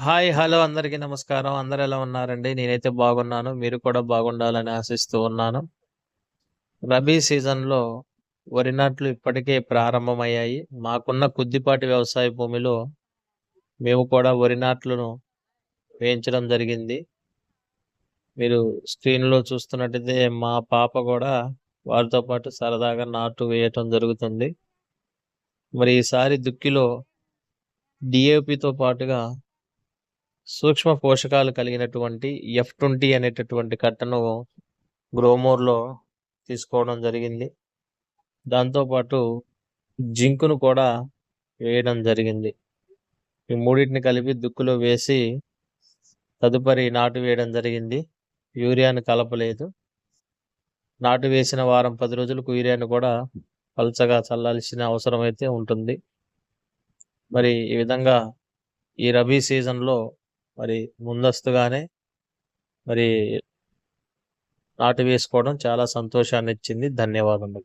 Hi! Hello! అందరికీ నమస్కారం. అందరు ఎలా ఉన్నారండి? నేనైతే బాగున్నాను. మీరు కూడా బాగుండాలని ఆశిస్తూ ఉన్నాను. రబీ సీజన్‌లో వరి నాట్లు ఇప్పటికే ప్రారంభమయ్యాయి. మాకున్న కొద్దిపాటి వ్యవసాయ భూమిలో మేము కూడా వరి నాట్లను వేయించడం జరిగింది. మీరు స్క్రీన్‌లో చూస్తున్నట్టయితే మా పాప కూడా వారితో పాటు సరదాగా నాటు వేయటం జరుగుతుంది. మరి ఈసారి దుక్కిలో డిఏపితో పాటుగా సూక్ష్మ పోషకాలు కలిగినటువంటి ఎఫ్ ట్వంటీ అనేటటువంటి కట్టను గ్రోమోర్‌లో తీసుకోవడం జరిగింది. దాంతోపాటు జింకును కూడా వేయడం జరిగింది. ఈ మూడింటిని కలిపి దుక్కులో వేసి తదుపరి నాటు వేయడం జరిగింది. యూరియాను కలపలేదు. నాటు వేసిన వారం పది రోజులకు యూరియాను కూడా పలచగా చల్లాల్సిన అవసరం అయితే ఉంటుంది. మరి ఈ విధంగా ఈ రబీ సీజన్‌లో మరి ముందస్తుగానే మరి నాటు వేసుకోవడం చాలా సంతోషాన్ని ఇచ్చింది ధన్యవాదములు.